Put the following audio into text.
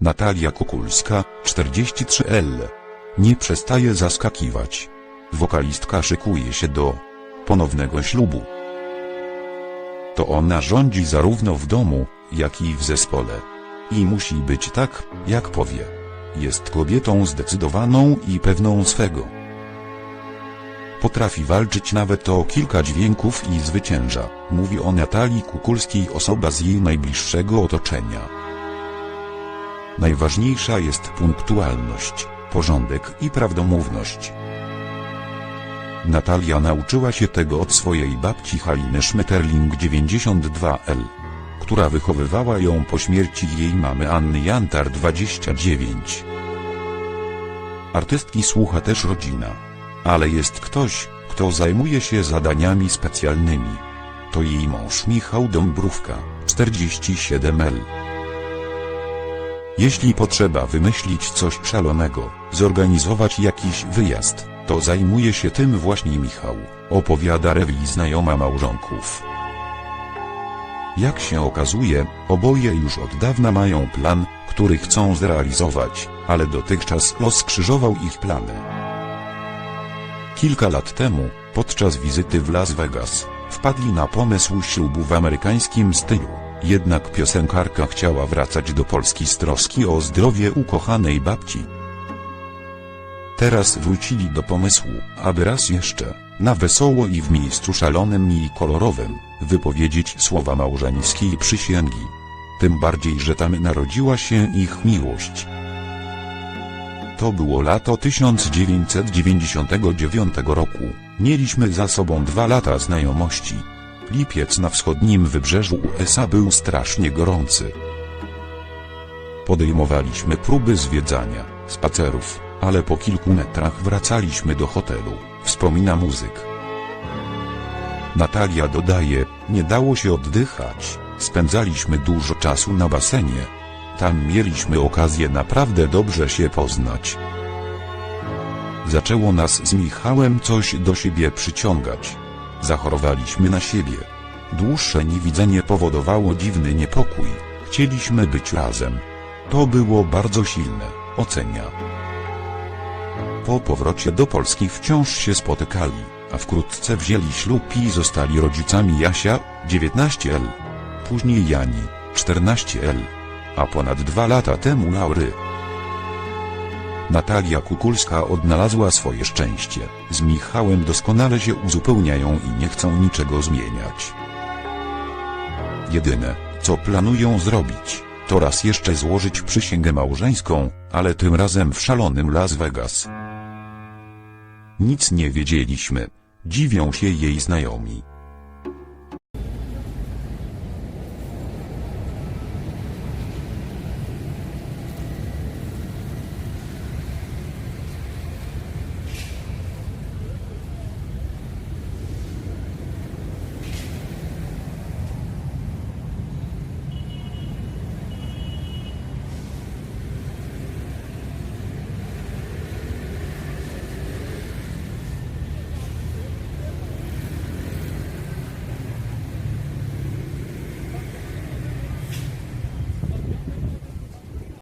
Natalia Kukulska, 43L. Nie przestaje zaskakiwać. Wokalistka szykuje się do ponownego ślubu. To ona rządzi zarówno w domu, jak i w zespole. I musi być tak, jak powie. Jest kobietą zdecydowaną i pewną swego. Potrafi walczyć nawet o kilka dźwięków i zwycięża, mówi o Natalii Kukulskiej osoba z jej najbliższego otoczenia. Najważniejsza jest punktualność, porządek i prawdomówność. Natalia nauczyła się tego od swojej babci Haliny Schmetterling 92L, która wychowywała ją po śmierci jej mamy Anny Jantar 29. Artystki słucha też rodzina. Ale jest ktoś, kto zajmuje się zadaniami specjalnymi. To jej mąż Michał Dąbrówka, 47L. Jeśli potrzeba wymyślić coś szalonego, zorganizować jakiś wyjazd, to zajmuje się tym właśnie Michał, opowiada Rewi znajoma małżonków. Jak się okazuje, oboje już od dawna mają plan, który chcą zrealizować, ale dotychczas los skrzyżował ich plany. Kilka lat temu, podczas wizyty w Las Vegas, wpadli na pomysł ślubu w amerykańskim stylu. Jednak piosenkarka chciała wracać do Polski z troski o zdrowie ukochanej babci. Teraz wrócili do pomysłu, aby raz jeszcze, na wesoło i w miejscu szalonym i kolorowym, wypowiedzieć słowa małżeńskiej przysięgi. Tym bardziej, że tam narodziła się ich miłość. To było lato 1999 roku. Mieliśmy za sobą dwa lata znajomości. Lipiec na wschodnim wybrzeżu USA był strasznie gorący. Podejmowaliśmy próby zwiedzania, spacerów, ale po kilku metrach wracaliśmy do hotelu, wspomina muzyk. Natalia dodaje, nie dało się oddychać, spędzaliśmy dużo czasu na basenie. Tam mieliśmy okazję naprawdę dobrze się poznać. Zaczęło nas z Michałem coś do siebie przyciągać. Zachorowaliśmy na siebie. Dłuższe niewidzenie powodowało dziwny niepokój. Chcieliśmy być razem. To było bardzo silne, ocenia. Po powrocie do Polski wciąż się spotykali, a wkrótce wzięli ślub i zostali rodzicami Jasia, 19L. Później Jani, 14L. A ponad dwa lata temu Laury. Natalia Kukulska odnalazła swoje szczęście. Z Michałem doskonale się uzupełniają i nie chcą niczego zmieniać. Jedyne, co planują zrobić, to raz jeszcze złożyć przysięgę małżeńską, ale tym razem w szalonym Las Vegas. Nic nie wiedzieliśmy. Dziwią się jej znajomi.